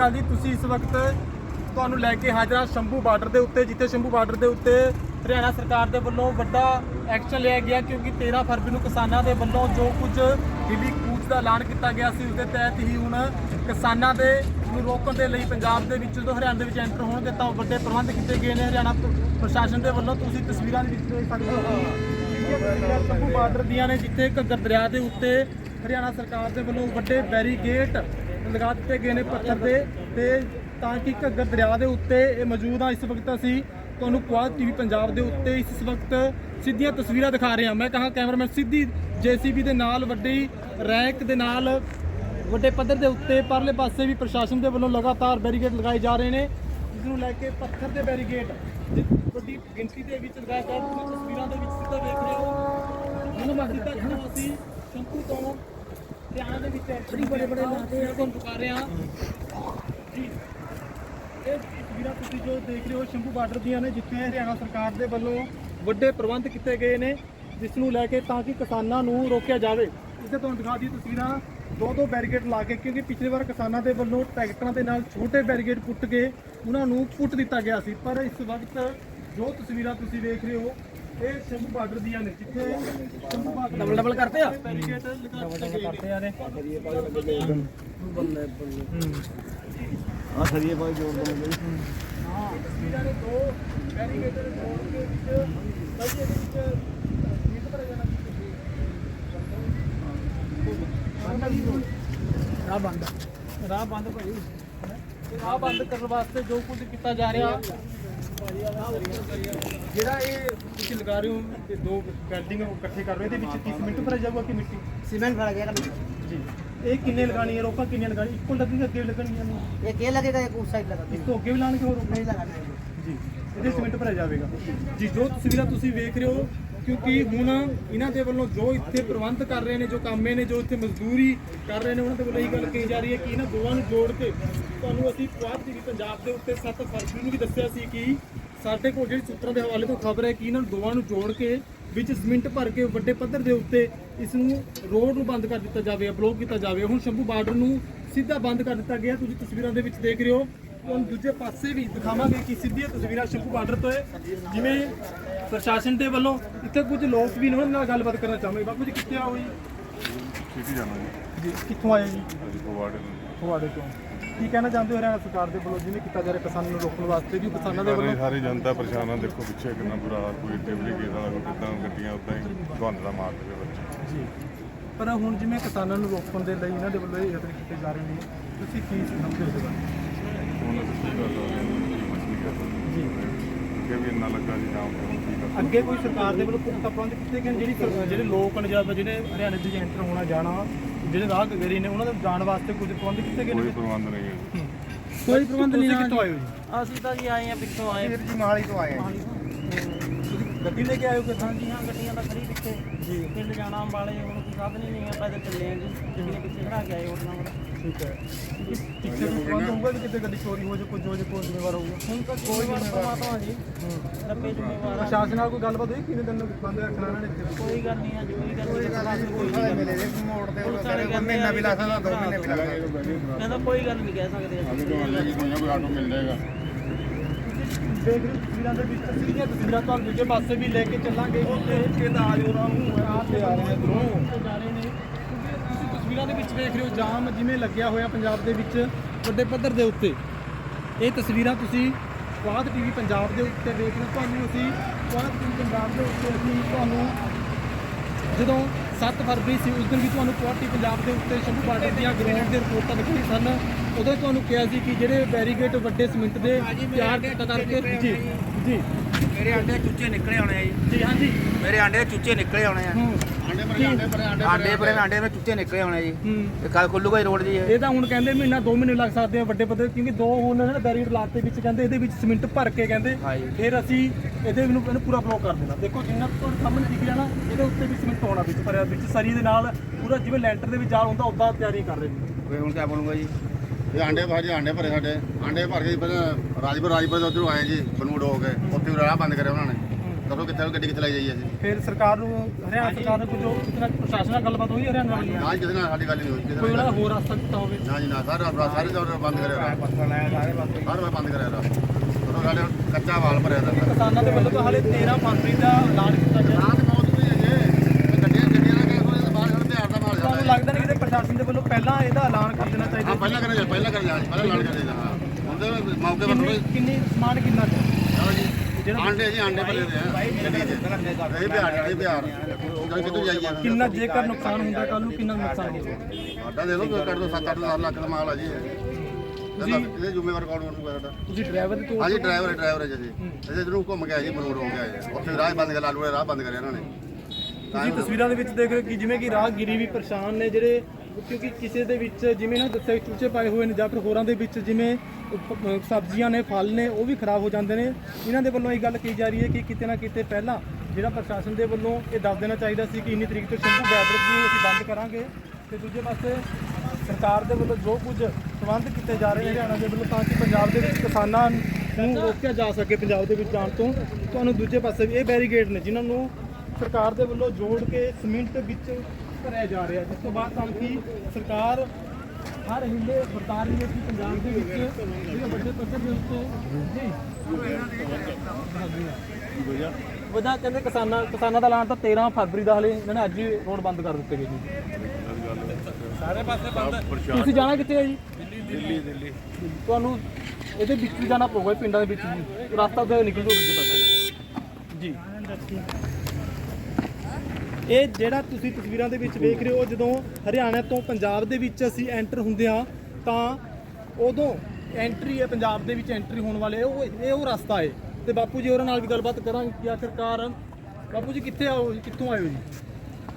ਅਕਾਲ ਜੀ, ਤੁਸੀਂ ਇਸ ਵਕਤ ਤੁਹਾਨੂੰ ਲੈ ਕੇ ਹਾਜ਼ਰ ਹਾਂ ਸ਼ੰਭੂ ਬਾਰਡਰ ਦੇ ਉੱਤੇ, ਜਿੱਥੇ ਸ਼ੰਭੂ ਬਾਰਡਰ ਦੇ ਉੱਤੇ ਹਰਿਆਣਾ ਸਰਕਾਰ ਦੇ ਵੱਲੋਂ ਵੱਡਾ ਐਕਸ਼ਨ ਲਿਆ ਗਿਆ ਕਿਉਂਕਿ 13 ਫਰਵਰੀ ਨੂੰ ਕਿਸਾਨਾਂ ਦੇ ਵੱਲੋਂ ਜੋ ਕੁਝ ਦਿੱਲੀ ਕੂਚ ਦਾ ਐਲਾਨ ਕੀਤਾ ਗਿਆ ਸੀ ਉਸ ਦੇ ਤਹਿਤ ਹੀ ਹੁਣ ਕਿਸਾਨਾਂ ਦੇ ਨੂੰ ਰੋਕਣ ਦੇ ਲਈ ਪੰਜਾਬ ਦੇ ਵਿੱਚ ਜਦੋਂ ਹਰਿਆਣਾ ਦੇ ਵਿੱਚ ਐਂਟਰ ਹੋਣਗੇ ਤਾਂ ਵੱਡੇ ਪ੍ਰਬੰਧ ਕੀਤੇ ਗਏ ਨੇ। ਹਰਿਆਣਾ ਪ੍ਰਸ਼ਾਸਨ ਦੇ ਵੱਲੋਂ ਤੁਸੀਂ ਤਸਵੀਰਾਂ ਦੇ ਵਿੱਚ ਦੇਖ ਸਕਦੇ ਹੋ ਸ਼ੰਭੂ ਬਾਰਡਰ ਦੀਆਂ ਨੇ, ਜਿੱਥੇ ਘੱਗਰ ਦਰਿਆ ਦੇ ਉੱਤੇ ਹਰਿਆਣਾ ਸਰਕਾਰ ਦੇ ਵੱਲੋਂ ਵੱਡੇ ਬੈਰੀਗੇਟ ਲਗਾ ਦਿੱਤੇ ਗਏ ਨੇ ਪੱਥਰ ਦੇ ਤੇ ਤਾਂ ਕਿ ਘੱਗਰ ਦਰਿਆ ਦੇ ਉੱਤੇ ਇਹ ਮੌਜੂਦ ਆ। ਇਸ ਵਕਤ ਅਸੀਂ ਤੁਹਾਨੂੰ ਕੁਆਦ ਟੀਵੀ ਪੰਜਾਬ ਦੇ ਉੱਤੇ ਇਸ ਵਕਤ ਸਿੱਧੀਆਂ ਤਸਵੀਰਾਂ ਦਿਖਾ ਰਹੇ ਹਾਂ। ਮੈਂ ਕਹਾਂ ਕੈਮਰਾਮੈਨ ਸਿੱਧੀ ਜੀਸੀਬੀ ਦੇ ਨਾਲ, ਵੱਡੀ ਰੈਂਕ ਦੇ ਨਾਲ, ਵੱਡੇ ਪੱਧਰ ਦੇ ਉੱਤੇ ਪਰਲੇ ਪਾਸੇ ਵੀ ਪ੍ਰਸ਼ਾਸਨ ਦੇ ਵੱਲੋਂ ਲਗਾਤਾਰ ਬੈਰੀਗੇਡ ਲਗਾਏ ਜਾ ਰਹੇ ਨੇ। ਜਿਸ ਨੂੰ ਲੈ ਕੇ ਪੱਥਰ ਦੇ ਬੈਰੀਗੇਡ ਵੱਡੀ ਗਿਣਤੀ ਦੇ ਵਿੱਚ ਲਗਾਇਆ ਜਾ ਤੁਸੀਂ ਤਸਵੀਰਾਂ ਦੇ ਵਿੱਚ ਸਿੱਧਾ ਦੇਖ ਰਹੇ ਹੋ। ਹੁਣ ਮੈਂ ਸਿੱਧਾ ਤੁਹਾਨੂੰ ਅਸੀਂ ਸ਼ੰਕੂ ਤੋਂ ਹਰਿਆਣਾ ਦੇ ਵਿੱਚ ਬੜੀ ਬੜੇ ਬੜੇ ਲਾਤੇ ਆ। ਤੁਹਾਨੂੰ ਦਿਖਾ ਰਹੇ। ਜੀ। ਇਹ ਤਸਵੀਰਾਂ ਤੁਸੀਂ ਜੋ ਦੇਖ ਰਹੇ ਹੋ ਸ਼ੰਭੂ ਬਾਰਡਰ ਦੀਆਂ ਨੇ ਜਿੱਥੇ ਹਰਿਆਣਾ ਸਰਕਾਰ ਦੇ ਵੱਲੋਂ ਵੱਡੇ ਪ੍ਰਬੰਧ ਕੀਤੇ ਗਏ ਨੇ ਜਿਸ ਨੂੰ ਲੈ ਕੇ ਤਾਂ ਕਿ ਕਿਸਾਨਾਂ ਨੂੰ ਰੋਕਿਆ ਜਾਵੇ। ਇਸੇ ਤੁਹਾਨੂੰ ਦਿਖਾ ਦੀ ਤਸਵੀਰਾਂ। ਦੋ ਦੋ ਬੈਰੀਗੇਡ ਲਾ ਕੇ ਕਿਉਂਕਿ ਪਿਛਲੀ ਵਾਰ ਕਿਸਾਨਾਂ ਦੇ ਵੱਲੋਂ ਟਰੈਕਟਰਾਂ ਦੇ ਨਾਲ ਛੋਟੇ ਬੈਰੀਗੇਡ ਪੁੱਟ ਕੇ ਉਹਨਾਂ ਨੂੰ ਪੁੱਟ ਦਿੱਤਾ ਗਿਆ ਸੀ। ਪਰ ਇਸ ਵਕਤ ਜੋ ਤਸਵੀਰਾਂ ਤੁਸੀਂ ਵੇਖ ਰਹੇ ਹੋ ਇਹ ਸ਼ੰਭੂ ਬਾਰਡਰ ਦੀਆਂ ਨੇ ਜਿੱਥੇ ਸ਼ੰਭੂ ਬਾਰਡਰ ਡਬਲ ਡਬਲ ਕਰਤੇ ਆ? ਬੈਰੀਗੇਡ ਲਗਾ ਦਿੱਤੇ ਕਰਤੇ ਆ ਨੇ। ਆ ਸਰੀਏ ਭਾਈ ਜੋੜ ਦੇਣਗੇ ਤਸਵੀਰਾਂ ਦੇ ਦੋ ਬੈਰੀਗੇਟਰ ਰੋਡ ਦੇ ਵਿੱਚ ਕਈ ਇਹਦੇ ਵਿੱਚ ਮਿੰਟ ਭਰੇ ਜਾਣਾ ਰਾਹ ਬੰਦ ਰਾਹ ਬੰਦ ਭਾਈ। ਰਾਹ ਬੰਦ ਕਰਨ ਵਾਸਤੇ ਜੋ ਕੁਝ ਕੀਤਾ ਜਾ ਰਿਹਾ ਜਿਹੜਾ ਇਹ ਤੁਸੀਂ ਲਗਾ ਰਹੇ ਹੋ ਇਹ ਦੋ ਬਿਲਡਿੰਗ ਇਕੱਠੇ ਕਰ ਰਹੇ ਹੋ ਇਹਦੇ ਵਿੱਚ 30 ਮਿੰਟ ਭਰਿਆ ਜਾਊਗਾ ਕਿ ਮਿੱਟੀ सीमेंट भरा गया ਜੀ ਇਹ ਕਿੰਨੇ ਲਗਾਣੀ ਹੈ ਰੋਕਾਂ ਕਿੰਨੀਆਂ ਲਗਾਣੀ ਇੱਕੋ ਲੱਗਣੀ ਅੱਗੇ ਵੀ ਲੱਗਣੀਆਂ ਨੇ एक ये लगेगा एक उस साइड लगा ਇਸ ਤੋਂ ਅੱਗੇ ਵੀ ਲਾਣਗੇ ਹੋਰ नहीं लगाने ਜੀ ਇਹਦੇ ਸੀਮੈਂਟ ਭਰਿਆ ਜਾਵੇਗਾ ਜੀ ਜੋ ਤਸਵੀਰਾਂ ਤੁਸੀਂ ਵੇਖ ਰਹੇ ਹੋ ਕਿਉਂਕਿ ਹੁਣ ਇਹਨਾਂ ਦੇ ਵੱਲੋਂ ਜੋ ਇੱਥੇ ਪ੍ਰਬੰਧ ਕਰ ਰਹੇ ਨੇ, ਜੋ ਕੰਮੇ ਨੇ, ਜੋ ਇੱਥੇ ਮਜ਼ਦੂਰੀ ਕਰ ਰਹੇ ਨੇ, ਉਹਨਾਂ ਦੇ ਵੱਲੋਂ ਇਹ ਗੱਲ ਕਹੀ ਜਾ ਰਹੀ ਹੈ ਕਿ ਇਹਨਾਂ ਦੋਵਾਂ ਨੂੰ ਜੋੜ ਕੇ ਤੁਹਾਨੂੰ ਅਸੀਂ ਪੁਆਧ ਟੀਵੀ ਪੰਜਾਬ ਦੇ ਉੱਤੇ 7 ਫਰਵਰੀ ਨੂੰ ਵੀ ਦੱਸਿਆ ਸੀ ਕਿ ਸਾਡੇ ਕੋਲ ਜਿਹੜੀ ਸੂਤਰਾਂ ਦੇ ਹਵਾਲੇ ਤੋਂ ਖਬਰ ਹੈ ਕਿ ਇਹਨਾਂ ਨੂੰ ਦੋਵਾਂ ਨੂੰ ਜੋੜ ਕੇ ਵਿੱਚ ਸੀਮਿੰਟ ਭਰ ਕੇ ਵੱਡੇ ਪੱਧਰ ਦੇ ਉੱਤੇ ਇਸ ਨੂੰ ਰੋਡ ਨੂੰ ਬੰਦ ਕਰ ਦਿੱਤਾ ਜਾਵੇ ਬਲੌਕ ਕੀਤਾ ਜਾਵੇ। ਹੁਣ ਸ਼ੰਭੂ ਬਾਰਡਰ ਨੂੰ ਸਿੱਧਾ ਬੰਦ ਕਰ ਦਿੱਤਾ ਗਿਆ। ਤੁਸੀਂ ਤਸਵੀਰਾਂ ਦੇ ਵਿੱਚ ਦੇਖ ਰਹੇ ਹੋ। ਤੁਹਾਨੂੰ ਦੂਜੇ ਪਾਸੇ ਵੀ ਦਿਖਾਵਾਂਗੇ ਕਿ ਸਿੱਧੀਆਂ ਤਸਵੀਰਾਂ ਸ਼ੰਭੂ ਬਾਰਡਰ ਤੋਂ ਹੈ। ਜਿਵੇਂ ਪ੍ਰਸ਼ਾਸਨ ਦੇ ਵੱਲੋਂ ਇੱਥੇ ਕੁਝ ਲੋਕ ਵੀ ਨੇ ਉਹਨਾਂ ਨਾਲ ਗੱਲਬਾਤ ਕਰਨਾ ਚਾਹਾਂਗੇ ਬਾਪੂ ਜੀ ਕਿੱਥੇ ਆਓ ਜੀ? ਸਿਟੀ ਜਾਣਾ ਜੀ। ਕਿੱਥੋਂ ਆਏ ਜੀ? ਨੂੰ ਫਗਵਾੜੇ ਤੋਂ। ਕੀ ਕਹਿਣਾ ਚਾਹੁੰਦੇ ਹੋ ਹਰਿਆਣਾ ਸਰਕਾਰ ਦੇ ਵੱਲੋਂ? ਜਿਵੇਂ ਕੀਤਾ ਜਾ ਰਿਹਾ ਕਿਸਾਨਾਂ ਨੂੰ ਰੋਕਣ ਵਾਸਤੇ ਵੀ ਕਿਸਾਨਾਂ ਦੇ ਵੱਲੋਂ? ਸਾਰੀ ਜਨਤਾ ਪਰੇਸ਼ਾਨ ਆ। ਦੇਖੋ ਪਿੱਛੇ ਕਿੰਨਾ ਬੁਰਾ ਹਾਲ ਕੋਈ ਟੇਬਲੀ ਗੇਟ ਵਾਲਾ ਕੋਈ ਕਿੱਦਾਂ ਗੱਡੀਆਂ ਉਦਾਂ ਹੀ ਧੁੰਦਲਾ ਮਾਰ ਦੇ ਬੱਚੇ। ਜੀ। ਪਰ ਹੁਣ ਜਿਵੇਂ ਕਿਸਾਨਾਂ ਨੂੰ ਰੋਕਣ ਦੇ ਲਈ ਇਹਨਾਂ ਦੇ ਵੱਲੋਂ ਇਹ ਯਤਨ ਕੀਤੇ ਜਾ ਰਹੇ ਨੇ ਤੁਸੀਂ ਕੀ ਸਮਝਦੇ ਹੋ ਇਸ ਬਾਰੇ? ਕੀ ਕਰ ਜੀ। ਅੱਗੇ ਵੀ ਇੰਨਾ ਲੱਗਾ ਜੀ ਜਾਮ ਤੇ ਹੁਣ ਕੀ ਕਰ ਸਕਦੇ ਅੱਗੇ ਕੋਈ ਸਰਕਾਰ ਦੇ ਵੱਲੋਂ ਪੁਖਤਾ ਪ੍ਰਬੰਧ ਕੀਤੇ ਗਏ ਨੇ? ਜਿਹੜੀ ਸਰ- ਜਿਹੜੇ ਲੋਕ ਨੇ ਜਾਂ ਜਿਹੜੇ ਹਰਿਆਣੇ ਦੇ ਐਂਟਰ ਹੋਣਾ ਜਾਣਾ ਜਿਹੜੇ ਰਾਹਗੀਰੀ ਨੇ ਉਹਨਾਂ ਦੇ ਜਾਣ ਵਾਸਤੇ ਕੁਝ ਪ੍ਰਬੰਧ ਕੀਤੇ ਗਏ ਕੋਈ ਨੇ ਪ੍ਰਬੰਧ ਨਹੀਂ ਹੈ। ਕੋਈ ਪ੍ਰਬੰਧ ਨਹੀਂ ਕਿੱਥੋਂ ਆਏ ਹੋ ਜੀ? ਅਸੀਂ ਤਾਂ ਜੀ ਆਏ ਆ ਪਿੱਛੋਂ ਆਏ ਜੀ ਮਹਾਲੀ ਤੋਂ ਆਏ ਆ ਜੀ। ਤੁਸੀਂ ਗੱਡੀ ਲੈ ਕੇ ਆਏ ਹੋ ਕਿੱਥੋਂ ਹਾਂਜੀ ਹਾਂ ਗੱਡੀਆਂ ਦਾ ਖੜੀ ਪਿੱਛੇ। ਜੀ। ਪਿੰਡ ਜਾਣਾ ਅੰਬਾਲੇ ਹੁਣ ਕੋਈ ਸਾਧਨ ਹੀ ਨਹੀਂ ਹੈ ਪੈਦਲ ਚੱਲੇ ਆ ਜੀ। ਗੱਡੀਆਂ ਪਿੱਛੇ ਖੜਾ ਕੇ ਆਏ ਨਾਲ ਠੀਕ ਹੈ। ਪਿੱਛੇ ਕੋਈ ਪ੍ਰਬੰਧ ਹੋਊਗਾ ਕਿ ਕਿਤੇ ਗੱਡੀ ਚੋਰੀ ਹੋ ਜਾਏ ਕੁਝ ਹੋ ਜਾਏ ਕੋਈ ਜ਼ਿੰਮੇਵਾਰ ਹੋਊਗਾ। ਹੁਣ ਕੋਈ ਪਰਮਾਤਮਾ ਜੀ। ਰੱਬੇ ਜ਼ਿੰਮੇਵਾਰ ਆ। ਪ੍ਰਸ਼ਾਸਨ ਨਾਲ ਕੋਈ ਗੱਲਬਾਤ ਹੋਈ? ਕਿੰਨੇ ਦਿਨ ਬੰਦ ਰੱਖਣਾ ਇਹਨਾਂ ਨੇ ਇੱਥੇ? ਕੋਈ ਗੱਲ ਨਹੀਂ ਅੱਜ ਕੋਈ ਗੱਲ ਨਹੀਂ ਪ੍ਰਸ਼ਾਸਨ ਕੋਈ ਮਿਲੇ ਜੀ ਮੋੜ ਤੇ ਉਹ ਕੋਈ ਮਹੀਨਾ ਵੀ ਲਾ ਸਕਦਾ ਦੋ ਮਹੀਨੇ ਵੀ ਲਾ ਸਕਦਾ। ਕਹਿੰਦਾ ਕੋਈ ਗੱਲ ਨਹੀਂ ਕਹਿ ਸਕਦੇ ਅਸੀਂ। ਕੋਈ ਆਟੋ ਮਿਲ ਜਾਏਗਾ। ਦੇਖ ਰਹੇ ਹੋ ਤਸਵੀਰਾਂ ਦੇ ਵਿੱਚ ਸਿੱਧੀਆਂ ਤਸਵੀਰਾਂ ਤੁਹਾਨੂੰ ਦੂਜੇ ਪਾਸੇ ਵੀ ਲੈ ਕੇ ਚੱਲਾਂਗੇ। ਕਿ ਕਿਹਦਾ ਆ ਜੋ ਨੂੰ ਰਾਹ ਤੇ ਆ ਰਹੇ ਨੇ ਇੱਧਰੋਂ ਜਾ ਰਹੇ ਨੇ ਕਿਉਂਕਿ ਤੁਸੀਂ ਤਸਵੀਰਾਂ ਦੇ ਵਿੱਚ ਵੇਖ ਰਹੇ ਹੋ ਜਾਮ ਜਿਵੇਂ ਲੱਗਿਆ ਹੋਇਆ ਪੰਜਾਬ ਦੇ ਵਿੱਚ ਵੱਡੇ ਪੱਧਰ ਦੇ ਉੱਤੇ। ਇਹ ਤਸਵੀਰਾਂ ਤੁਸੀਂ ਵਾਦ ਟੀਵੀ ਪੰਜਾਬ ਦੇ ਉੱਤੇ ਦੇਖ ਰਹੇ ਤੁਹਾਨੂੰ ਅਸੀਂ ਵਾਦ ਟੀਵੀ ਪੰਜਾਬ ਦੇ ਉੱਤੇ ਅਸੀਂ ਤੁਹਾਨੂੰ ਜਦੋਂ 7 ਫਰਵਰੀ ਸੀ ਉਸ ਦਿਨ ਵੀ ਤੁਹਾਨੂੰ ਕੁਆਟੀ ਪੰਜਾਬ ਦੇ ਉੱਤੇ ਸ਼ੰਭੂ ਬਾਰਡਰ ਦੀਆਂ ਗਰਾਊਂਡ ਦੇ ਰਿਪੋਰਟਾਂ ਦਿਖਾਈ ਸਨ। ਉਦੋਂ ਤੁਹਾਨੂੰ ਕਿਹਾ ਸੀ ਕਿ ਜਿਹੜੇ ਬੈਰੀਗੇਡ ਵੱਡੇ ਸੀਮਿੰਟ ਦੇ ਤਿਆਰ ਕਰਕੇ ਜੀ ਜੀ। ਮੇਰੇ ਆਂਡੇ ਚੁੱਚੇ ਨਿਕਲੇ ਆਉਣੇ ਆ ਜੀ। ਜੀ ਹਾਂਜੀ। ਮੇਰੇ ਆਂਡੇ ਚੁੱਚੇ ਨਿਕਲੇ ਆਉਣੇ ਆ। ਹੂੰ। ਆਂਡੇ ਪਰ ਆਂਡੇ ਵਿੱਚ ਚੁੱਚੇ ਨਿਕਲੇ ਆਉਣੇ ਜੀ। ਹੂੰ। ਇਹ ਕੱਲ ਖੁੱਲੂਗਾ ਹੀ ਰੋਡ ਜੀ। ਇਹ ਇਹ ਤਾਂ ਹੁਣ ਕਹਿੰਦੇ ਮਹੀਨਾ 2 ਮਹੀਨੇ ਲੱਗ ਸਕਦੇ ਆ ਵੱਡੇ ਪੱਧਰ ਕਿਉਂਕਿ ਦੋ ਹੁਣ ਨਾ ਬੈਰੀਗੇਡ ਲਾਤੇ ਵਿੱਚ ਕਹਿੰਦੇ ਇਹਦੇ ਵਿੱਚ ਸੀਮਿੰਟ ਭਰ ਕੇ ਕਹਿੰਦੇ ਹਾਂਜੀ। ਫਿਰ ਅਸੀਂ ਇਹਦੇ ਨੂੰ ਇਹਨੂੰ ਪੂਰਾ ਬਲੌਕ ਕਰ ਦੇਣਾ। ਦੇਖੋ ਜਿੰਨਾ ਤੁਹਾਡੇ ਸਾਹਮਣੇ ਦਿਖ ਰਿਹਾ ਨਾ ਇਹਦੇ ਉੱਤੇ ਵੀ ਸੀਮਿੰਟ ਪਾਉਣਾ ਵਿੱਚ ਭਰਿਆ ਵਿੱਚ ਸਰੀ ਦੇ ਨਾਲ ਪੂਰਾ ਜਿਵੇਂ ਲੈਂਟਰ ਦੇ ਵਿੱਚ ਜਾਲ ਹੁੰਦਾ ਉਦਾਂ ਤਿਆਰੀ ਕਰ ਰਹੇ ਨੇ। ਵੇ ਹੁਣ ਕੀ ਬਣੂਗਾ ਜੀ? ਇਹ ਆਂਡੇ ਭਾਜੀ ਆਂਡੇ ਭਰੇ ਸਾਡੇ। ਆਂਡੇ ਭਰ ਕੇ ਜੀ ਪਹਿਲਾਂ ਰਾਜਪੁਰ ਰਾਜਪੁਰ ਤੋਂ ਉੱਧਰੋਂ ਆਏ ਜੀ ਬਨੂੜ ਹੋ ਕੇ। ਉੱਥੇ ਵੀ ਰਾਹ ਬੰਦ ਕਰਿਆ ਉਹਨਾਂ ਨੇ। ਦੱਸੋ ਕਿੱਥੇ ਗੱਡੀ ਕਿੱਥੇ ਲਈ ਜਾਈਏ ਅਸੀਂ ਫਿਰ ਸਰਕਾਰ ਨੂੰ ਹਰਿਆਣਾ ਸਰਕਾਰ ਨੂੰ ਕੁਝ ਕਿਤੇ ਨਾ ਪ੍ਰਸ਼ਾਸਨ ਨਾਲ ਗੱਲਬਾਤ ਹੋਈ ਹਰਿਆਣਾ ਵਾਲੀ ਨਾ ਜੀ ਕਿਸੇ ਨਾਲ ਸਾਡੀ ਗੱਲ ਨਹੀਂ ਹੋਈ ਕਿਸੇ ਕੋਈ ਉਹਨਾਂ ਨਾਲ ਦਾ ਹੋਰ ਰਸਤਾ ਦਿੱਤਾ ਹੋਵੇ? ਨਾ ਜੀ ਨਾ ਸਾਰਾ ਰਾਹ- ਸਾਰੇ ਦੌਰ ਬੰਦ ਕਰਿਆ ਪਾਸੇ ਹਰ ਵਾਰ ਬੰਦ ਕਰਿਆ ਰਾਹ ਉਦੋਂ ਸਾਡੇ ਕੱਚਾ ਵਾਲ ਭਰਿਆ ਦਾ ਕਿਸਾਨਾਂ ਦੇ ਵੱਲੋਂ ਤਾਂ ਹਾਲੇ 13 ਫਰਵਰੀ ਦਾ ਐਲਾਨ ਕੀਤਾ ਗਿਆ। ਰਾਤ ਮੌਜੂਦ ਹੀ ਹੈ ਜੀ। ਗੱਡੀਆਂ ਗੱਡੀਆਂ ਦਾ ਕਿਸ ਵੇਲੇ ਬਾਹਰ ਖੜ੍ਹ ਬਿਹਾਰ ਦਾ ਮਾਲ ਤੁਹਾਨੂੰ ਜਾਂਦਾ ਲੱਗਦਾ ਨਹੀਂ ਕਿ ਪ੍ਰਸ਼ਾਸਨ ਦੇ ਵੱਲੋਂ ਪਹਿਲਾਂ ਇਹਦਾ ਐਲਾਨ ਕਰ ਦੇਣਾ ਹਾਂ ਚਾਹੀਦਾ ਪਹਿਲਾਂ ਕਰਿਆ ਪਹਿਲਾਂ ਕਰਿਆ ਜੀ ਪਹਿਲਾਂ ਲਾਣ ਕਰਿਆ ਹਾਂ। ਹੁੰਦੇ ਮੌਕੇ ਪਰ ਥੋੜੇ ਕਿੰਨੀ ਕਿੰਨੀ ਸਮਾਨ ਕਿੰਨਾ ਕੁ? ਚਲੋ ਜੀ। ਆਂਡੇ ਜੀ ਆਂਡੇ ਭਰੇ ਦੇ ਆ। ਇਹ ਬਿਹਾਰ ਇਹ ਬਿਹਾਰ। ਜਾਂ ਕਿਤੋਂ ਜਾਈਏ? ਕਿੰਨਾ ਜੇਕਰ ਨੁਕਸਾਨ ਹੁੰਦਾ ਕੱਲ ਨੂੰ ਕਿੰਨਾ ਨੁਕਸਾਨ ਹੋਊਗਾ ਸਾਡਾ ਦੇ ਲੋ ਕੱਢ ਦੋ 7-8 ਲੱਖ ਦਾ ਮਾਲ ਆ ਜੀ ਇਹ। ਇਹਦੇ ਜ਼ਿੰਮੇਵਾਰ ਕੌਣ ਬਣੂਗਾ ਸਾਡਾ? ਤੁਸੀਂ ਡਰਾਈਵਰ ਦੇ ਤੌਰ ਹਾਂਜੀ ਡਰਾਈਵਰ ਹੈ ਡਰਾਈਵਰ ਹੈ ਜੀ ਅਸੀਂ। ਅਸੀਂ ਜਦੋਂ ਘੁੰਮ ਕੇ ਆਏ ਜੀ ਬਰੂਰ ਹੋ ਗਿਆ ਜੀ ਉੱਥੇ ਰਾਹ ਬੰਦ ਕਰ ਲਾਲੂ ਨੇ ਰਾਹ ਬੰਦ ਕਰਿਆ ਇਹਨਾਂ ਨੇ। ਤੁਸੀਂ ਤਸਵੀਰਾਂ ਦੇ ਵਿੱਚ ਦੇਖ ਰਹੇ ਹੋ ਕਿ ਜਿਵੇਂ ਕਿ ਰਾਹਗੀਰੀ ਵੀ ਪਰੇਸ਼ਾਨ ਨੇ ਜਿਹੜੇ ਕਿਉਂਕਿ ਕਿਸੇ ਦੇ ਵਿੱਚ, ਜਿਵੇਂ ਨਾ ਦੱਸਿਆ ਕਿ ਚੂਚੇ ਪਾਏ ਹੋਏ ਨੇ ਜਾਂ ਫਿਰ ਹੋਰਾਂ ਦੇ ਵਿੱਚ ਜਿਵੇਂ ਅਹ ਸਬਜ਼ੀਆਂ ਨੇ, ਫਲ ਨੇ, ਉਹ ਵੀ ਖਰਾਬ ਹੋ ਜਾਂਦੇ ਨੇ। ਇਹਨਾਂ ਦੇ ਵੱਲੋਂ ਇਹ ਗੱਲ ਕਹੀ ਜਾ ਰਹੀ ਹੈ ਕਿ ਕਿਤੇ ਨਾ ਕਿਤੇ ਪਹਿਲਾਂ ਜਿਹੜਾ ਪ੍ਰਸ਼ਾਸਨ ਦੇ ਵੱਲੋਂ ਇਹ ਦੱਸ ਦੇਣਾ ਚਾਹੀਦਾ ਸੀ ਕਿ ਇੰਨੀ ਤਰੀਕ ਤੋਂ ਸ਼ੰਭੂ ਬਾਰਡਰ ਨੂੰ ਅਸੀਂ ਬੰਦ ਕਰਾਂਗੇ। ਤੇ ਦੂਜੇ ਪਾਸੇ ਸਰਕਾਰ ਦੇ ਵੱਲੋਂ ਜੋ ਕੁਝ ਪ੍ਰਬੰਧ ਕੀਤੇ ਜਾ ਰਹੇ ਨੇ ਹਰਿਆਣਾ ਦੇ ਵੱਲੋਂ, ਤਾਂ ਕਿ ਪੰਜਾਬ ਦੇ ਵਿੱਚ ਕਿਸਾਨਾਂ ਨੂੰ ਰੋਕਿਆ ਜਾ ਸਕੇ ਪੰਜਾਬ ਦੇ ਵਿੱਚ ਜਾਣ ਤੋਂ। ਤੁਹਾਨੂੰ ਦੂਜੇ ਪਾਸੇ ਵੀ ਇਹ ਬੈਰੀਗੇਡ ਨੇ ਜਿਨ੍ਹਾਂ ਨੂੰ ਸਰਕਾਰ ਦੇ ਵੱਲੋਂ ਜੋੜ ਕੇ ਸੀਮਿੰਟ ਵਿੱਚ ਭਰਿਆ ਜਾ ਰਿਹਾ। ਜਿਸ ਤੋਂ ਬਾਅਦ ਤਾਂ ਕਿ ਸਰਕਾਰ ਹਰ ਹਿੱਲੇ ਵਰਤਾਰ ਰਹੀ ਹੈ ਕਿ ਪੰਜਾਬ ਦੇ ਵਿੱਚ ਜਿਹੜੇ ਵੱਡੇ ਪੱਧਰ ਦੇ ਉੱਤੇ ਜੀ। ਵਜ੍ਹਾ ਕਹਿੰਦੇ ਕਿਸਾਨਾਂ ਕਿਸਾਨਾਂ ਦਾ ਐਲਾਨ ਤਾਂ 13 ਫਰਵਰੀ ਦਾ ਹਲੇ ਇਹਨਾਂ ਨੇ ਅੱਜ ਹੀ ਰੋਡ ਬੰਦ ਕਰ ਦਿੱਤੇ ਗਏ ਜੀ। ਸਾਰੇ ਪਾਸੇ ਬੰਦ। ਤੁਸੀਂ ਜਾਣਾ ਕਿੱਥੇ ਹੈ ਜੀ? ਦਿੱਲੀ ਦਿੱਲੀ। ਤੁਹਾਨੂੰ ਇਹਦੇ ਵਿੱਚ ਵੀ ਜਾਣਾ ਪਊਗਾ ਪਿੰਡਾਂ ਦੇ ਵਿੱਚ ਜੀ ਰਸਤਾ ਤੇ ਨਿਕਲ ਦੂਜੇ ਪਾਸੇ ਜੀ। ਇਹ ਜਿਹੜਾ ਤੁਸੀਂ ਤਸਵੀਰਾਂ ਦੇ ਵਿੱਚ ਵੇਖ ਰਹੇ ਹੋ ਜਦੋਂ ਹਰਿਆਣਾ ਤੋਂ ਪੰਜਾਬ ਦੇ ਵਿੱਚ ਅਸੀਂ ਐਂਟਰ ਹੁੰਦੇ ਹਾਂ ਤਾਂ ਉਦੋਂ ਐਂਟਰੀ ਹੈ ਪੰਜਾਬ ਦੇ ਵਿੱਚ ਐਂਟਰੀ ਹੋਣ ਵਾਲੇ ਉਹ ਇਹ ਉਹ ਰਸਤਾ ਹੈ। ਤੇ ਬਾਪੂ ਜੀ ਹੋਰਾਂ ਨਾਲ ਵੀ ਗੱਲਬਾਤ ਕਰਾਂਗੇ ਕਿ ਆਖਿਰਕਾਰ ਬਾਪੂ ਜੀ ਕਿੱਥੇ ਆਓ ਜੀ ਕਿੱਥੋਂ ਆਏ ਹੋ ਜੀ?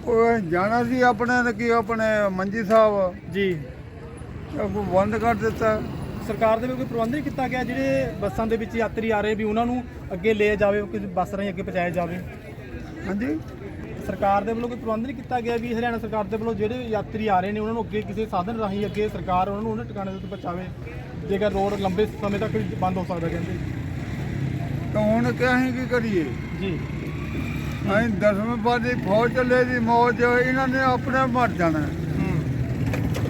ਉਹ ਜਾਣਾ ਸੀ ਆਪਣੇ ਨੇ ਕੀ ਆਪਣੇ ਮੰਜੀ ਸਾਹਿਬ। ਜੀ। ਉਹ ਬੰਦ ਕਰ ਦਿੱਤਾ। ਸਰਕਾਰ ਦੇ ਕੋਈ ਪ੍ਰਬੰਧ ਨਹੀਂ ਕੀਤਾ ਗਿਆ ਜਿਹੜੇ ਬੱਸਾਂ ਦੇ ਵਿੱਚ ਯਾਤਰੀ ਆ ਰਹੇ ਵੀ ਉਹਨਾਂ ਨੂੰ ਅੱਗੇ ਲੈ ਜਾਵੇ ਕਿਸੇ ਬੱਸ ਰਾਹੀਂ ਅੱਗੇ ਪਹੁੰਚਾਇਆ ਜਾਵੇ। ਹਾਂਜੀ। ਸਰਕਾਰ ਦੇ ਵੱਲੋਂ ਕੋਈ ਪ੍ਰਬੰਧ ਨਹੀਂ ਕੀਤਾ ਗਿਆ ਵੀ ਹਰਿਆਣਾ ਸਰਕਾਰ ਦੇ ਵੱਲੋਂ ਜਿਹੜੇ ਯਾਤਰੀ ਆ ਰਹੇ ਨੇ ਉਹਨਾਂ ਨੂੰ ਅੱਗੇ ਕਿਸੇ ਸਾਧਨ ਰਾਹੀਂ ਅੱਗੇ ਸਰਕਾਰ ਉਹਨਾਂ ਨੂੰ ਉਹਨਾਂ ਟਿਕਾਣੇ ਉੱਤੇ ਪਹੁੰਚਾਵੇ ਜੇਕਰ ਰੋਡ ਲੰਬੇ ਸਮੇਂ ਤੱਕ ਬੰਦ ਹੋ ਸਕਦਾ ਕਹਿੰਦੇ। ਤਾਂ ਹੁਣ ਕਿ ਅਸੀਂ ਕੀ ਕਰੀਏ? ਜੀ। ਅਸੀਂ ਦਸਵੇਂ ਪਾਦੀ ਫੌਜ ਚੱਲੇ ਦੀ ਮੌਜ ਇਹਨਾਂ ਨੇ ਆਪਣੇ ਮਰ ਜਾਣਾ।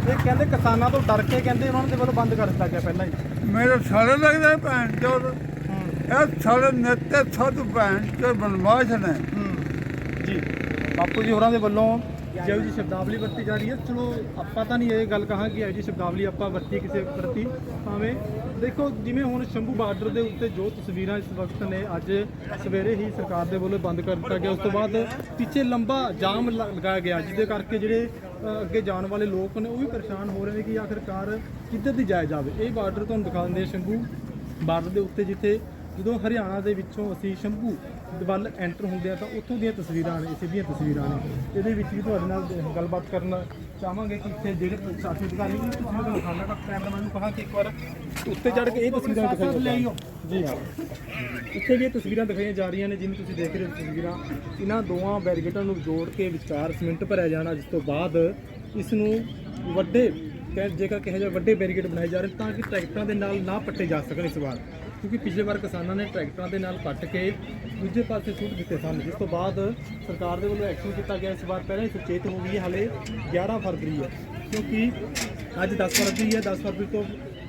ਇਹ ਕਹਿੰਦੇ ਕਿਸਾਨਾਂ ਤੋਂ ਡਰ ਕੇ ਕਹਿੰਦੇ ਉਹਨਾਂ ਦੇ ਵੱਲੋਂ ਬੰਦ ਕਰ ਦਿੱਤਾ ਗਿਆ ਪਹਿਲਾਂ ਹੀ। ਮੇਰੇ ਸਾਲੇ ਲੱਗਦੇ ਭੈਣ ਚੋਦ। ਇਹ ਸਾਲੇ ਨੇਤੇ ਸੱਤ ਭੈਣ ਚੋਦ ਬਨਵਾਸ ਨੇ। ਜੀ। ਬਾਪੂ ਜੀ ਹੋਰਾਂ ਦੇ ਵੱਲੋਂ ਜਿਹੋ ਜੀ ਸ਼ਬਦਾਵਲੀ ਵਰਤੀ ਜਾ ਰਹੀ ਹੈ। ਚਲੋ, ਆਪਾਂ ਤਾਂ ਨਹੀਂ ਇਹ ਗੱਲ ਕਹਾਂ ਕਿ ਇਹੋ ਜੀ ਸ਼ਬਦਾਵਲੀ ਆਪਾਂ ਵਰਤੀ ਕਿਸੇ ਪ੍ਰਤੀ ਭਾਵੇਂ ਦੇਖੋ, ਜਿਵੇਂ ਹੁਣ ਸ਼ੰਭੂ ਬਾਰਡਰ ਦੇ ਉੱਤੇ ਜੋ ਤਸਵੀਰਾਂ ਇਸ ਵਕਤ ਨੇ, ਅੱਜ ਸਵੇਰੇ ਹੀ ਸਰਕਾਰ ਦੇ ਵੱਲੋਂ ਬੰਦ ਕਰ ਦਿੱਤਾ ਗਿਆ। ਉਸ ਤੋਂ ਬਾਅਦ ਪਿੱਛੇ ਲੰਬਾ ਜਾਮ ਲ- ਲਗਾਇਆ ਗਿਆ ਜਿਹਦੇ ਕਰਕੇ ਜਿਹੜੇ ਅੱਗੇ ਜਾਣ ਵਾਲੇ ਲੋਕ ਨੇ, ਉਹ ਵੀ ਪਰੇਸ਼ਾਨ ਹੋ ਰਹੇ ਨੇ ਕਿ ਆਖਿਰਕਾਰ ਕਿੱਧਰ ਦੀ ਜਾਇਆ ਜਾਵੇ। ਇਹ ਬਾਰਡਰ ਤੁਹਾਨੂੰ ਦਿਖਾ ਦਿੰਦੇ ਆ ਸ਼ੰਭੂ ਬਾਰਡਰ ਦੇ ਉੱਤੇ, ਜਿੱਥੇ ਜਦੋਂ ਹਰਿਆਣਾ ਦੇ ਵਿੱਚੋਂ ਅਸੀਂ ਸ਼ੰਭੂ ਵੱਲ ਐਂਟਰ ਹੁੰਦੇ ਆ ਤਾਂ ਉੱਥੋਂ ਦੀਆਂ ਤਸਵੀਰਾਂ ਨੇ ਇਸੇ ਦੀਆਂ ਤਸਵੀਰਾਂ ਨੇ। ਇਹਦੇ ਵਿੱਚ ਵੀ ਤੁਹਾਡੇ ਨਾਲ ਗੱਲਬਾਤ ਕਰਨਾ ਚਾਹਾਂਗੇ ਕਿ ਇੱਥੇ ਜਿਹੜੇ ਪ੍ਰਸ਼ਾਸਨ ਅਧਿਕਾਰੀ ਨੇ ਤਸਵੀਰਾਂ ਨੂੰ ਦਿਖਾਉਣਾ ਤਾਂ ਕੈਮਰਾਮੈਨ ਨੂੰ ਕਹਾ ਕਿ ਇੱਕ ਵਾਰ ਉੱਤੇ ਚੜ੍ਹ ਕੇ ਇਹ ਤਸਵੀਰਾਂ ਦਿਖਾਈਓ ਜੀ ਹਾਂ। ਇੱਥੇ ਵੀ ਇਹ ਤਸਵੀਰਾਂ ਦਿਖਾਈਆਂ ਜਾ ਰਹੀਆਂ ਨੇ ਜਿਵੇਂ ਤੁਸੀਂ ਦੇਖ ਰਹੇ ਹੋ ਤਸਵੀਰਾਂ। ਇਹਨਾਂ ਦੋਵਾਂ ਬੈਰੀਗੇਟਾਂ ਨੂੰ ਜੋੜ ਕੇ ਵਿਚਕਾਰ ਸੀਮਿੰਟ ਭਰਿਆ ਜਾਣਾ ਜਿਸ ਤੋਂ ਬਾਅਦ ਇਸ ਨੂੰ ਵੱਡੇ ਕਹਿ- ਜੇਕਰ ਕਿਹੋ ਜਾਵੇ ਵੱਡੇ ਬੈਰੀਕੇਡ ਬਣਾਏ ਜਾ ਰਹੇ ਤਾਂ ਕਿ ਟਰੈਕਟਰਾਂ ਦੇ ਨਾਲ ਨਾ ਪੱਟੇ ਜਾ ਸਕਣ ਇਸ ਵਾਰ। ਕਿਉਂਕਿ ਪਿਛਲੇ ਵਾਰ ਕਿਸਾਨਾਂ ਨੇ ਟਰੈਕਟਰਾਂ ਦੇ ਨਾਲ ਪੱਟ ਕੇ ਦੂਜੇ ਪਾਸੇ ਸੁੱਟ ਦਿੱਤੇ ਸਨ। ਜਿਸ ਤੋਂ ਬਾਅਦ ਸਰਕਾਰ ਦੇ ਵੱਲੋਂ ਐਕਸ਼ਨ ਕੀਤਾ ਗਿਆ ਇਸ ਵਾਰ ਪਹਿਲਾਂ ਹੀ ਸੁਚੇਤ ਹੋ ਗਈ ਹੈ। ਹਲੇ 11 ਫਰਵਰੀ ਹੈ। ਕਿਉਂਕਿ ਅੱਜ 10 ਫਰਵਰੀ ਹੈ। 10 ਫਰਵਰੀ ਤੋਂ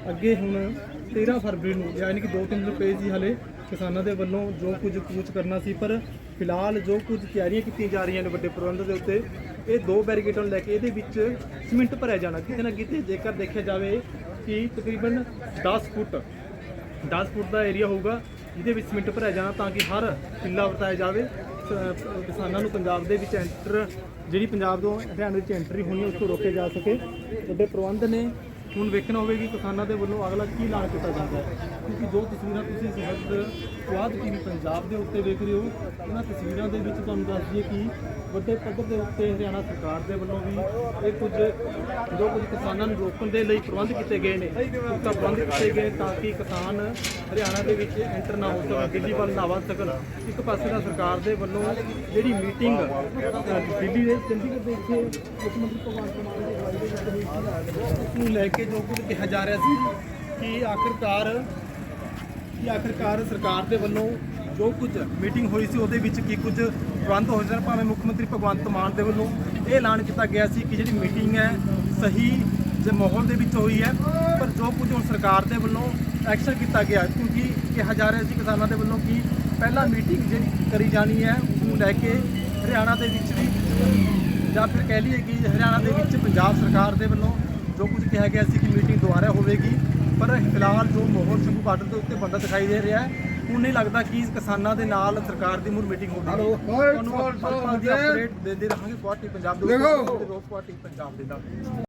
ਅੱਗੇ ਹੁਣ 13 ਫਰਵਰੀ ਨੂੰ, ਯਾਨੀ ਕਿ 2-3 ਰੁਪਏ ਦੀ ਸੀ ਹਲੇ ਕਿਸਾਨਾਂ ਦੇ ਵੱਲੋਂ ਜੋ ਕੁਝ ਕੂਚ ਕਰਨਾ ਸੀ, ਪਰ ਫਿਲਹਾਲ ਜੋ ਕੁਝ ਤਿਆਰੀਆਂ ਕੀਤੀਆਂ ਜਾ ਰਹੀਆਂ ਨੇ ਵੱਡੇ ਪ੍ਰਬੰਧ ਦੇ ਉੱਤੇ, ਇਹ ਦੋ ਬੈਰੀਕੇਡਾਂ ਨੂੰ ਲੈ ਕੇ ਇਹਦੇ ਵਿੱਚ ਸੀਮਿੰਟ ਭਰਿਆ ਜਾਣਾ ਕਿਤੇ ਨਾ ਕਿਤੇ ਜੇਕਰ ਦੇਖਿਆ ਜਾਵੇ ਕਿ ਤਕਰੀਬਨ 10 ਫੁੱਟ 10 ਫੁੱਟ ਦਾ ਏਰੀਆ ਹੋਊਗਾ, ਜਿਹਦੇ ਵਿੱਚ ਸੀਮਿੰਟ ਭਰਿਆ ਜਾਣਾ ਤਾਂ ਕਿ ਹਰ ਕਿੱਲਾ ਵਰਤਾਇਆ ਜਾਵੇ। ਕਿਸਾਨਾਂ ਨੂੰ ਪੰਜਾਬ ਦੇ ਵਿੱਚ ਐਂਟਰ, ਜਿਹੜੀ ਪੰਜਾਬ ਤੋਂ ਹਰਿਆਣਾ ਵਿੱਚ ਐਂਟਰੀ ਹੋਣੀ, ਉਸ ਤੋਂ ਰੋਕਿਆ ਜਾ ਸਕੇ। ਵੱਡੇ ਪ੍ਰਬੰਧ ਨੇ ਹੁਣ ਵੇਖਣਾ ਹੋਵੇਗਾ ਕਿ ਕਿਸਾਨਾਂ ਦੇ ਵੱਲੋਂ ਅਗਲਾ ਕੀ ਐਲਾਨ ਕੀਤਾ ਜਾਂਦਾ ਹੈ। ਕਿਉਂਕਿ ਜੋ ਤਸਵੀਰਾਂ ਤੁਸੀਂ ਇਸ ਵਕਤ ਟੀਵੀ ਪੰਜਾਬ ਦੇ ਉੱਤੇ ਵੇਖ ਰਹੇ ਹੋ, ਇਹਨਾਂ ਤਸਵੀਰਾਂ ਦੇ ਵਿੱਚ ਤੁਹਾਨੂੰ ਦੱਸ ਦਈਏ ਕਿ ਵੱਡੇ ਪੱਧਰ ਦੇ ਉੱਤੇ ਹਰਿਆਣਾ ਸਰਕਾਰ ਦੇ ਵੱਲੋਂ ਵੀ ਇਹ ਕੁਝ, ਜੋ ਕੁਝ ਕਿਸਾਨਾਂ ਨੂੰ ਰੋਕਣ ਦੇ ਲਈ ਪ੍ਰਬੰਧ ਕੀਤੇ ਗਏ ਨੇ ਪੁਖਤਾ ਪ੍ਰਬੰਧ ਕੀਤੇ ਗਏ ਤਾਂ ਕਿ ਕਿਸਾਨ ਹਰਿਆਣਾ ਦੇ ਵਿੱਚ ਐਂਟਰ ਨਾ ਹੋ ਸਕਣ ਦਿੱਲੀ ਵੱਲ ਨਾ ਵੱਧ ਸਕਣ। ਇੱਕ ਪਾਸੇ ਦਾ ਸਰਕਾਰ ਦੇ ਵੱਲੋਂ ਜਿਹੜੀ ਮੀਟਿੰਗ ਦਿੱਲੀ ਦੇ ਚੰਡੀਗੜ੍ਹ ਦੇ ਵਿੱਚ ਮੁੱਖ ਮੰਤਰੀ ਭਗਵੰਤ ਮਾਨ ਦੀ ਅਗਵਾਈ ਨੂੰ ਲੈ ਕੇ ਜੋ ਕੁਝ ਕਿਹਾ ਜਾ ਰਿਹਾ ਸੀ ਕਿ ਆਖਿਰਕਾਰ ਕਿ ਆਖਿਰਕਾਰ ਸਰਕਾਰ ਦੇ ਵੱਲੋਂ ਜੋ ਕੁਝ ਮੀਟਿੰਗ ਹੋਈ ਸੀ, ਉਹਦੇ ਵਿੱਚ ਕੀ ਕੁਝ ਪ੍ਰਬੰਧ ਹੋਏ ਸਨ ਭਾਵੇਂ ਮੁੱਖ ਮੰਤਰੀ ਭਗਵੰਤ ਮਾਨ ਦੇ ਵੱਲੋਂ ਇਹ ਐਲਾਨ ਕੀਤਾ ਗਿਆ ਸੀ ਕਿ ਜਿਹੜੀ ਮੀਟਿੰਗ ਹੈ, ਸਹੀ ਜੇ ਮਾਹੌਲ ਦੇ ਵਿੱਚ ਹੋਈ ਹੈ, ਪਰ ਜੋ ਕੁਝ ਹੁਣ ਸਰਕਾਰ ਦੇ ਵੱਲੋਂ ਐਕਸ਼ਨ ਕੀਤਾ ਗਿਆ, ਕਿਉਂਕਿ ਕਿਹਾ ਜਾ ਰਿਹਾ ਸੀ ਕਿਸਾਨਾਂ ਦੇ ਵੱਲੋਂ ਕਿ ਪਹਿਲਾਂ ਮੀਟਿੰਗ ਜਿਹੜੀ ਕਰੀ ਜਾਣੀ ਹੈ ਉਸਨੂੰ ਲੈ ਕੇ ਹਰਿਆਣਾ ਦੇ ਵਿੱਚ ਵੀ ਜਾਂ ਫਿਰ ਕਹਿ ਲਈਏ ਕਿ ਹਰਿਆਣਾ ਦੇ ਵਿੱਚ ਪੰਜਾਬ ਸਰਕਾਰ ਦੇ ਵੱਲੋਂ ਜੋ ਕੁਝ ਕਿਹਾ ਗਿਆ ਸੀ ਕਿ ਮੀਟਿੰਗ ਦੁਬਾਰਾ ਹੋਵੇਗੀ ਪਰ ਫਿਲਹਾਲ ਜੋ ਮਾਹੌਲ ਸ਼ੰਭੂ ਬਾਰਡਰ ਦੇ ਉੱਤੇ ਬੰਦਾ ਦਿਖਾਈ ਦੇ ਰਿਹਾ ਹੈ ਹੁਣ ਨਹੀਂ ਲੱਗਦਾ ਕਿ ਕਿਸਾਨਾਂ ਦੇ ਨਾਲ ਸਰਕਾਰ ਦੀ ਮੁਰ ਮੀਟਿੰਗ ਹੋਵੇਗੀ ਤੁਹਾਨੂੰ ਹਰ ਪਲ ਦੀ ਅਪਡੇਟ ਦਿੰਦੇ ਰਹਾਂਗੇ ਗੁਆਟੀ ਪੰਜਾਬ ਦੇ ਦੇਖੋ। ਗੁਆਟੀ ਪੰਜਾਬ ਦੇ ਨਾਲ